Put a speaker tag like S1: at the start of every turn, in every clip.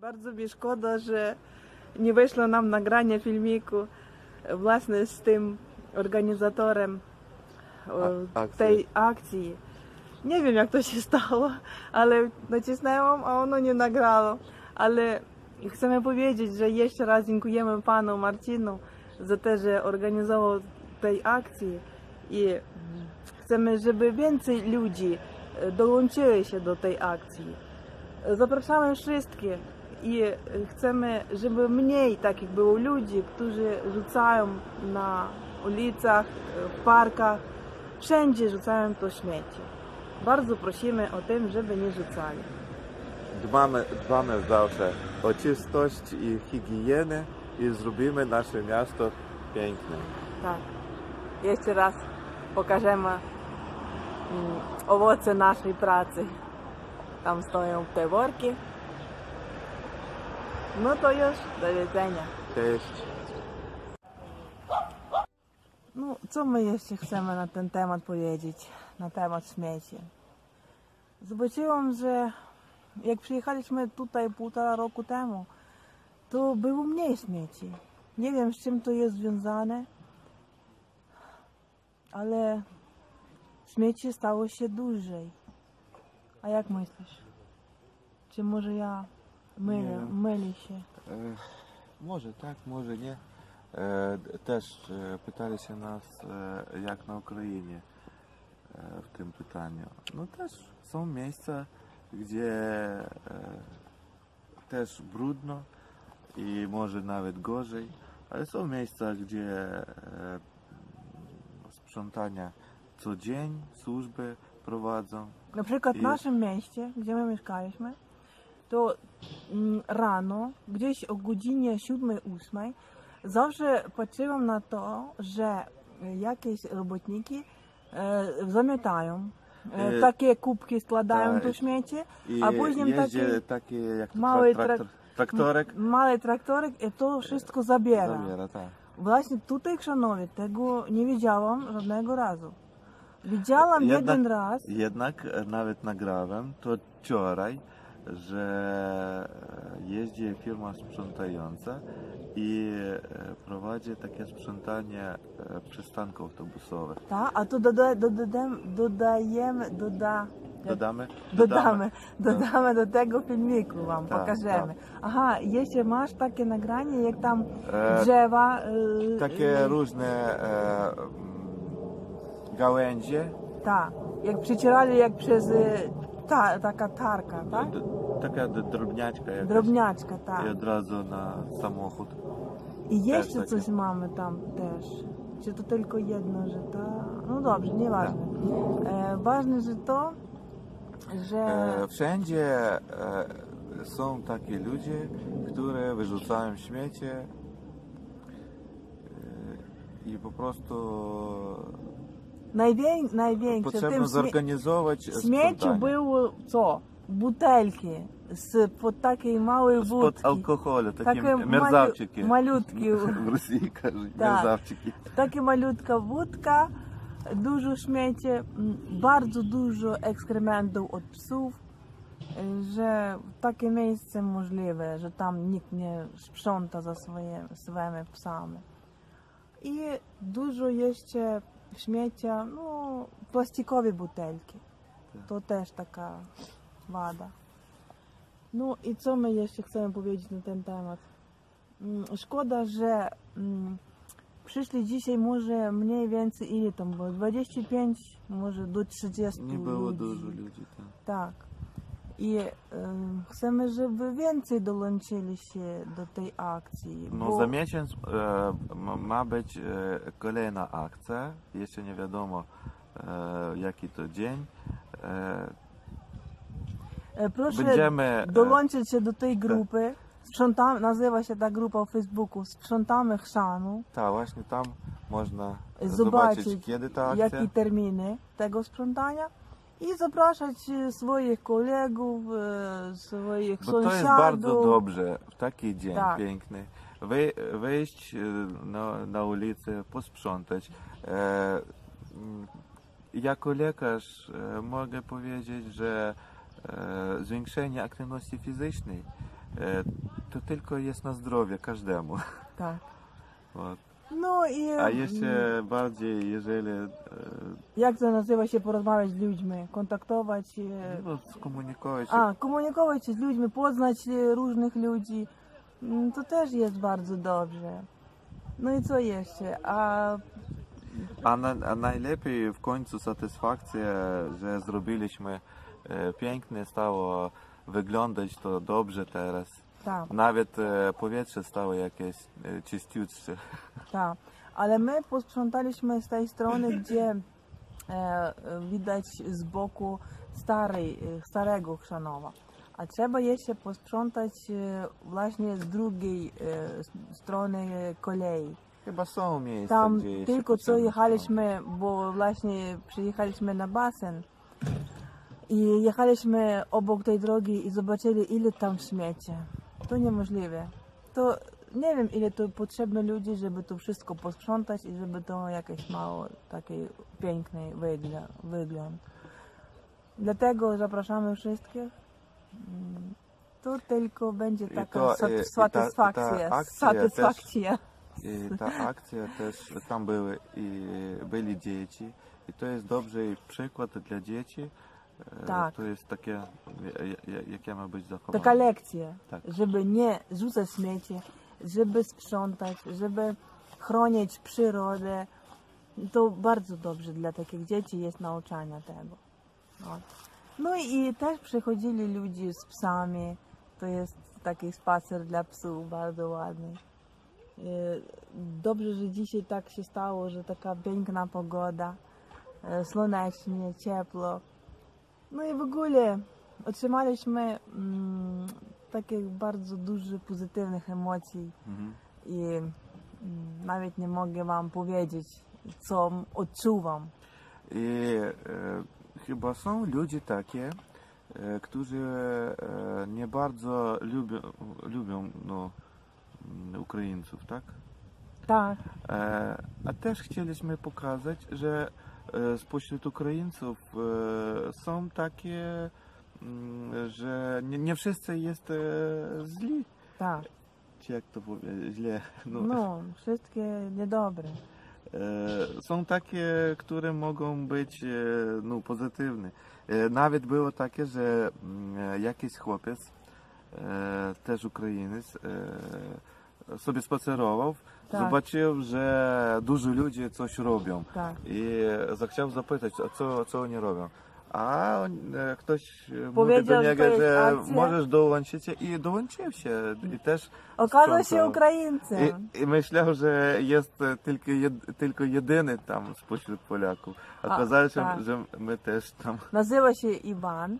S1: Bardzo mi szkoda, że nie wyszło nam nagranie filmiku właśnie z tym organizatorem
S2: A- akcji.
S1: tej akcji. Nie wiem jak to się stało, ale nacisnęłam, a ono nie nagrało. Ale chcemy powiedzieć, że jeszcze raz dziękujemy panu Marcinu za to, że organizował tej akcji i chcemy, żeby więcej ludzi e, dołączyły się do tej akcji. Zapraszamy wszystkich i chcemy, żeby mniej takich było ludzi, którzy rzucają na ulicach, w parkach, wszędzie rzucają to śmieci. Bardzo prosimy o tym, żeby nie rzucali.
S2: Dbamy, dbamy zawsze o czystość i higienę i zrobimy nasze miasto pięknym.
S1: Tak. Jeszcze raz pokażemy mm, owoce naszej pracy. Tam stoją te worki. No to już, do widzenia.
S2: Cześć.
S1: No, co my jeszcze chcemy na ten temat powiedzieć, na temat śmieci? Zobaczyłam, że jak przyjechaliśmy tutaj półtora roku temu, to było mniej śmieci. Nie wiem, z czym to jest związane, ale śmieci stało się dłużej. A jak myślisz? Czy może ja mylę,
S2: Nie.
S1: mylę się?
S2: E, może tak, może nie. E, też e, pytali się nas, e, jak na Ukrainie e, w tym pytaniu. No też są miejsca, gdzie e, też brudno i może nawet gorzej, ale są miejsca, gdzie e, sprzątania co dzień służby prowadzą.
S1: Na przykład w
S2: I-
S1: naszym mieście, gdzie my mieszkaliśmy, to mm, rano, gdzieś o godzinie 7-8, zawsze patrzyłam na to, że jakieś robotniki e, zamiatają, e,
S2: E,
S1: takie kubki składają
S2: tak.
S1: do śmieci, A później taki
S2: taki jak
S1: mały
S2: trak- traktor, traktorek
S1: mały traktorek i to wszystko zabiera.
S2: zabiera, tak.
S1: Właśnie tutaj w Szanowie tego nie widziałam żadnego razu. Widziałam
S2: Jednak-
S1: jeden raz,
S2: Jednak e, nawet nagrałem to wczoraj, że e, jeździ firma sprzątająca i e, prowadzi takie sprzątanie e, przystanków autobusowych.
S1: ta, a to doda, dodajemy, dodajemy, doda,
S2: Dodamy?
S1: Dodamy, dodamy do tego filmiku wam,
S2: Tak,
S1: pokażemy. Aha, jeszcze masz takie nagranie, jak tam
S2: E,
S1: drzewa. y,
S2: Takie
S1: y,
S2: różne e, gałęzie,
S1: Tak, jak przecierali jak przez y, ta, taka tarka, tak?
S2: d- taka drobniaczka jakaś
S1: Drobniaczka, tak.
S2: i od razu na samochód.
S1: I jeszcze
S2: takie.
S1: coś mamy tam też. Czy to tylko jedno, że to... No dobrze, nieważne. E, ważne, że to, że...
S2: E, Wszędzie e, są takie ludzie, które wyrzucają śmiecie e, i po prostu
S1: Najwię, największe w
S2: potrzebno
S1: tym śmie-
S2: zorganizować
S1: śmieciu
S2: sprzątanie.
S1: było co? Butelki z pod takiej małej
S2: Spod
S1: wódki.
S2: alkoholu, takie
S1: Takie
S2: мерзавчики.
S1: malu- malutkie.
S2: В Росії кажуть,
S1: Так.
S2: мерзавчики.
S1: Taka malutka wódka, dużo śmieci, m, bardzo dużo ekskrementów od psów, y, że takie miejsce możliwe, że tam nikt nie sprząta za swoje, swoimi psami. I dużo jeszcze śmiecia, no, plastikowe butelki. To też taka wada. No i co my jeszcze chcemy powiedzieć na ten temat? Mm, Szkoda, że mm, przyszli dzisiaj może mniej więcej ile tam było? 25, może do 30
S2: Nie było
S1: ludzi.
S2: dużo ludzi tam.
S1: Tak. I em, chcemy, żeby więcej dołączyli się do tej akcji.
S2: No za miesiąc e, ma być e, kolejna akcja. Jeszcze nie wiadomo e, jaki to dzień. E,
S1: E, Proszę
S2: Będziemy, e,
S1: dołączyć się do tej grupy. Sprzątam, nazywa się ta grupa w Facebooku Sprzątamy Chrzanu.
S2: tak, właśnie tam można
S1: Zobaczyć,
S2: zobaczyć kiedy ta akcja.
S1: Jakie terminy tego sprzątania i zapraszać e, swoich kolegów, e, swoich
S2: Bo to jest
S1: sąsiadów.
S2: bardzo dobrze w taki dzień
S1: Tak.
S2: piękny. Wy, wyjść e, na, na ulicę, posprzątać. E, m, jako lekarz e, mogę powiedzieć, że e, zwiększenie aktywności fizycznej e, to tylko jest na zdrowie każdemu.
S1: Tak.
S2: Вот.
S1: No i
S2: A jeszcze bardziej, jeżeli e,
S1: jak to nazywa się porozmawiać z ludźmi, kontaktować, e,
S2: no, skomunikować się,
S1: a, komunikować się z ludźmi, poznać e, różnych ludzi, mm, to też jest bardzo dobrze. No i co jeszcze? A
S2: a, na, a najlepiej w końcu satysfakcja, że zrobiliśmy e, pięknie, stało wyglądać to dobrze teraz.
S1: Tak,
S2: Nawet e, powietrze stało jakieś e, czyściutsze.
S1: tak. Ale my posprzątaliśmy z tej strony, gdzie e, widać z boku starej, e, starego Chrzanowa. A trzeba jeszcze posprzątać e, właśnie z drugiej e, strony kolei.
S2: Chyba są miejsca,
S1: Tam
S2: gdzie jeszcze
S1: tylko co
S2: potrzebne są.
S1: jechaliśmy, bo właśnie przyjechaliśmy na basen i jechaliśmy obok tej drogi i zobaczyli ile tam śmieci. To niemożliwe. To nie wiem ile to potrzebne ludzi, żeby to wszystko posprzątać i żeby to jakiś mało taki piękny wygląd. Dlatego zapraszamy wszystkich. Mm, To tylko będzie taka
S2: to, e, i ta-
S1: satysfakcja.
S2: ta akcja też-
S1: satysfakcja.
S2: I ta akcja też tam były i byli dzieci. I to jest dobry przykład dla dzieci. E,
S1: Tak.
S2: To jest takie, ja- ja- jakie ma być zachowanie.
S1: Taka lekcja,
S2: Tak.
S1: żeby nie rzucać śmieci, żeby sprzątać, żeby chronić przyrodę. To bardzo dobrze dla takich dzieci jest nauczanie tego. От. No i też przychodzili ludzie z psami. To jest taki spacer dla psów bardzo ładny. E, Dobrze, że dzisiaj tak się stało, że taka piękna pogoda, e, słonecznie, ciepło. No i w ogóle otrzymaliśmy mm, takich bardzo dużo pozytywnych emocji
S2: Mhm.
S1: i mm, nawet nie mogę wam powiedzieć, co odczuwam.
S2: I e, chyba są ludzie takie, e, którzy e, nie bardzo lubią, lubią no, mm, Ukraińców, tak?
S1: Tak,
S2: E, A też chcieliśmy pokazać, że spośród Ukraińców e, są takie, mm, że nie, nie wszyscy jest e, źli.
S1: tak.
S2: Czy jak to powiedzieć? Źle. No.
S1: No, wszystkie niedobre.
S2: E, Są takie, które mogą być e, no, pozytywne. E, Nawet było takie, że mm, jakiś chłopiec, e, też Ukrainiec, e, sobie spacerował,
S1: Tak.
S2: zobaczył, że dużo ludzi coś robią
S1: Tak.
S2: i zachciał zapytać, a co, co oni robią. A on, e, ktoś e, mówi
S1: Powiedział,
S2: do
S1: że
S2: niego,
S1: to jest
S2: że
S1: akcja.
S2: możesz dołączyć i dołączył się i też
S1: Okazał się
S2: sprzątał.
S1: Ukraińcem.
S2: I, I myślał, że jest e, tylko, jed, tylko jedyny tam spośród Polaków.
S1: A,
S2: Okazało się,
S1: tak.
S2: że my też tam.
S1: Nazywa się Iwan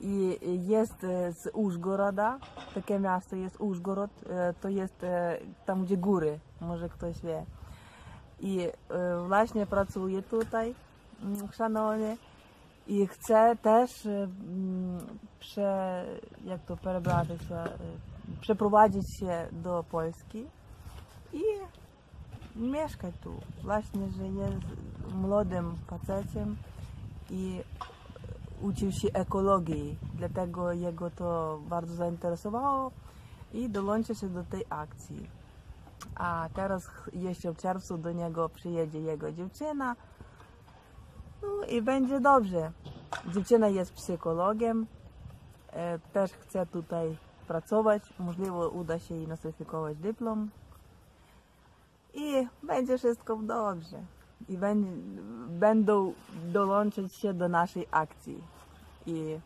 S1: i jest e, z Użgoroda, takie miasto jest Użgorod, e, to jest e, tam, gdzie góry, może ktoś wie. I właśnie pracuję tutaj mm, w i chcę też prze, jak to przebrać się, przeprowadzić się do Polski i mieszkać tu. Właśnie, że jest młodym facetem i uczył się ekologii, dlatego jego to bardzo zainteresowało i dołączył się do tej akcji. A teraz jeszcze w czerwcu do niego przyjedzie jego dziewczyna. No i będzie dobrze. Dziewczyna jest psychologiem, e, też chce tutaj pracować. Możliwe uda się jej nostryfikować dyplom. I będzie wszystko dobrze. I będ- będą dołączyć się do naszej akcji. I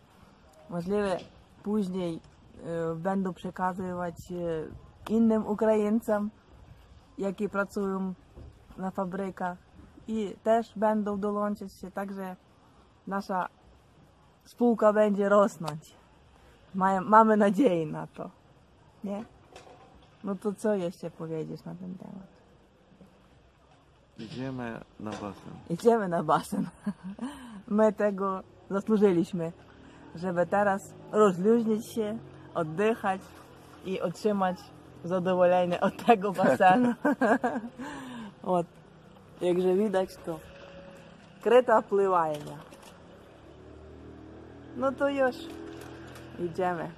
S1: możliwe później e, będą przekazywać innym Ukraińcom, jakie pracują na fabrykach i też będą dołączyć się, także nasza spółka będzie rosnąć. Mamy nadzieję na to. Nie? No to co jeszcze powiedzieć na ten temat?
S2: Idziemy na basen.
S1: Idziemy na basen. My tego zasłużyliśmy, żeby teraz rozluźnić się, oddychać i otrzymać zadowolenie od tego basenu. От. Як же widać, to kryta pływalnia. No to już idziemy.